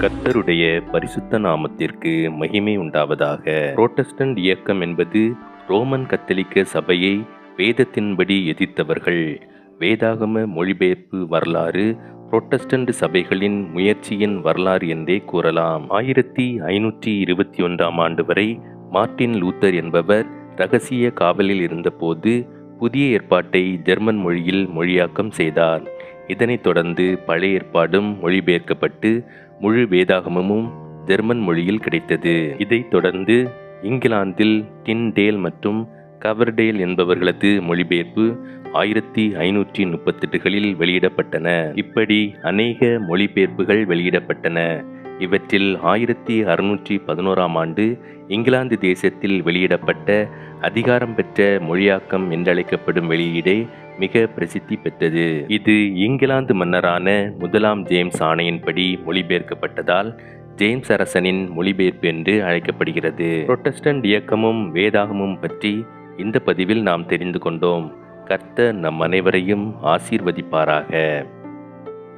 கர்த்தருடைய பரிசுத்த நாமத்திற்கு மகிமை உண்டாவதாக. புரோட்டஸ்டன்ட் இயக்கம் என்பது ரோமன் கத்தலிக்க சபையை வேதத்தின்படி எதிர்த்தவர்கள். வேதாகம மொழிபெயர்ப்பு வரலாறு புரோட்டஸ்டன்ட் சபைகளின் முயற்சியின் வரலாறு என்றே கூறலாம். ஆயிரத்தி ஐநூற்றி இருபத்தி ஒன்றாம் ஆண்டு வரை மார்ட்டின் லூத்தர் என்பவர் ரகசிய காவலில் இருந்தபோது புதிய ஏற்பாட்டை ஜெர்மன் மொழியில் மொழியாக்கம் செய்தார். இதனைத் தொடர்ந்து பழைய ஏற்பாடும் மொழிபெயர்க்கப்பட்டு முழு வேதாகமமும் ஜெர்மன் மொழியில் கிடைத்தது. இதைத் தொடர்ந்து இங்கிலாந்தில் டின்டேல் மற்றும் கவர்டேல் என்பவர்களது மொழிபெயர்ப்பு ஆயிரத்தி ஐநூற்றி முப்பத்தெட்டுகளில் வெளியிடப்பட்டன. இப்படி அநேக மொழிபெயர்ப்புகள் வெளியிடப்பட்டன. இவற்றில் ஆயிரத்தி அறுநூற்றி பதினோராம் ஆண்டு இங்கிலாந்து தேசத்தில் வெளியிடப்பட்ட அதிகாரம் பெற்ற மொழியாக்கம் என்றழைக்கப்படும் வெளியீடே மிக பிரசித்தி பெற்றது. இது இங்கிலாந்து மன்னரான முதலாம் ஜேம்ஸ் ஆணையின்படி மொழிபெயர்க்கப்பட்டதால் ஜேம்ஸ் அரசனின் மொழிபெயர்ப்பு என்று அழைக்கப்படுகிறது. புரொட்டஸ்டன்ட் இயக்கமும் வேதாகமும் பற்றி இந்த பதிவில் நாம் தெரிந்து கொண்டோம். கர்த்தர் நம் அனைவரையும் ஆசீர்வதிப்பாராக.